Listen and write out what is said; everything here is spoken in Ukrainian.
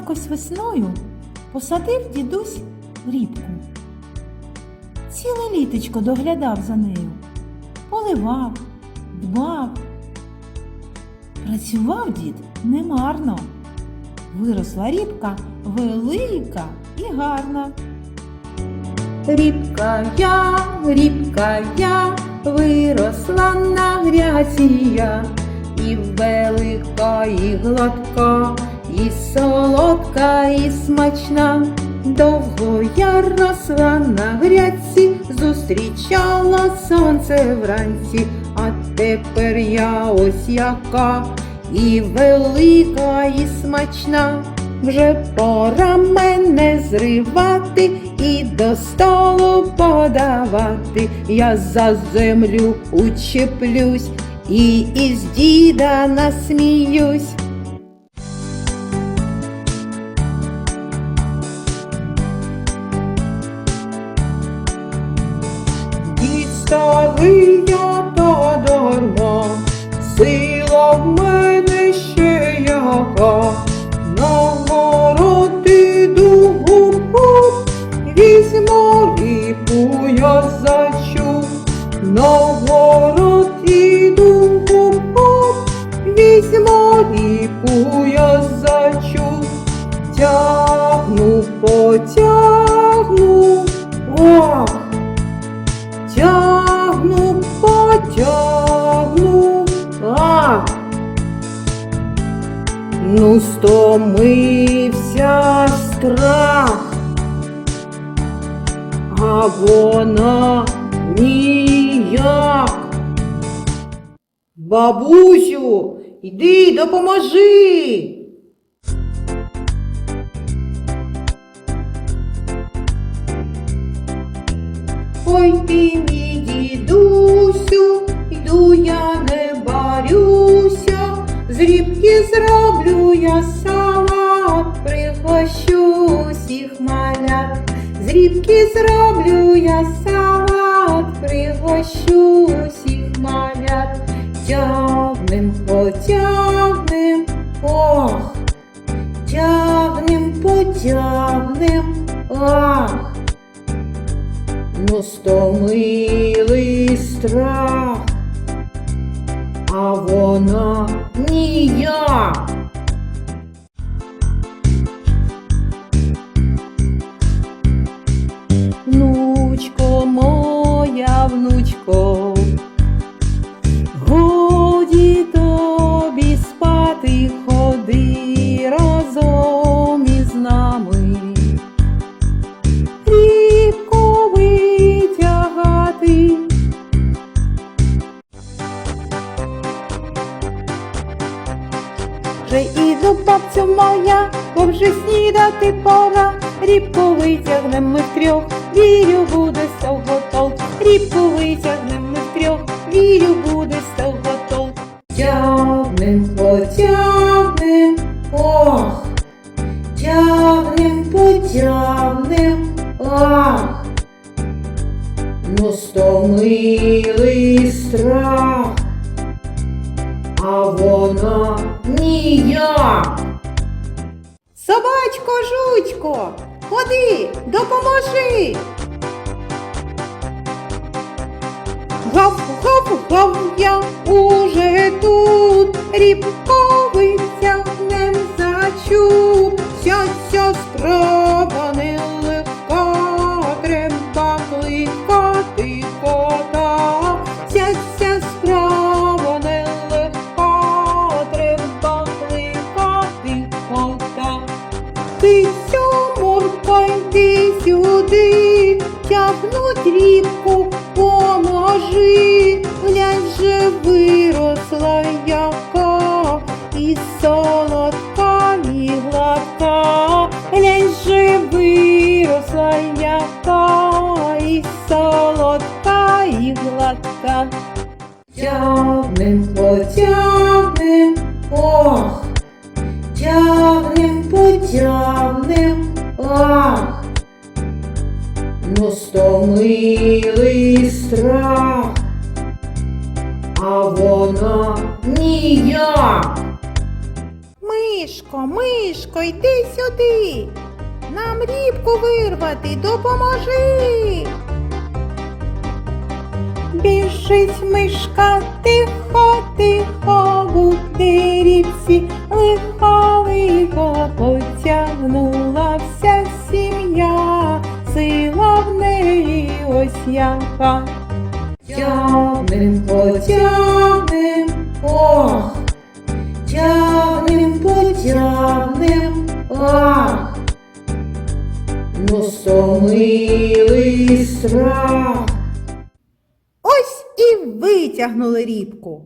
Якось весною посадив дідусь рібку. Ціле літочко доглядав за нею, поливав, дбав. Працював дід немарно. Виросла рібка велика і гарна. Рібка я, рібка я, виросла на грязі я, і велика, і гладка, і солодка, і смачна. Довго я росла на грядці, зустрічала сонце вранці, а тепер я ось яка, і велика, і смачна. Вже пора мене зривати і до столу подавати. Я за землю учеплюсь і із діда насміюсь. Я та дарма, сила в мене ще яка. На город іду гуп-гуп, візьму ріпу я зачу. На город іду гуп-гуп, візьму ріпу я зачу. Тягну, потягну, Ну, стомився страх, а вона ніяк. Бабусю, йди допоможи. Ой ти мій дідусю, йду я не барюся, З рібки зроблю я салат, пригощу всіх малят, з рібки зроблю я салат, пригощу всіх малят, тягнем, потягнем, ох, тягнем, потягнем, ах. Ну, стомилий страх, а вона ніяк. Внучко моя внучко, Вже іду, бабцю моя, бо вже снідати пора. Рібку витягнем ми втрьох, вірю, буде став готов. Рібку витягнем ми втрьох, вірю, буде став готов. Тягнем, потягнем, ох, тягнем, потягнем, ах. Ну, стомилий страх, а вона ніяк. Собачко, жучко, ходи, допоможи. Гав, гав, гав, я уже тут, рібко не зачуп. Ти сьомурка, йди сюди, тягнуть рібку, поможи, глянь же виросла яка, і солодка, і гладка, глянь же виросла яка, і солодка, і гладка. Тягнем, потягнем, ох, тягнем, потягнем, ах. Ну, стомилий страх, а вона ніяк. Мишко, мишко, йди сюди. Нам рібку вирвати, допоможи. Біжить мишка тихо, тихо, яка. Тягнем, потягнем, ох, тягнем, потягнем, ах. но сомилий страх. Ось і витягнули рібку.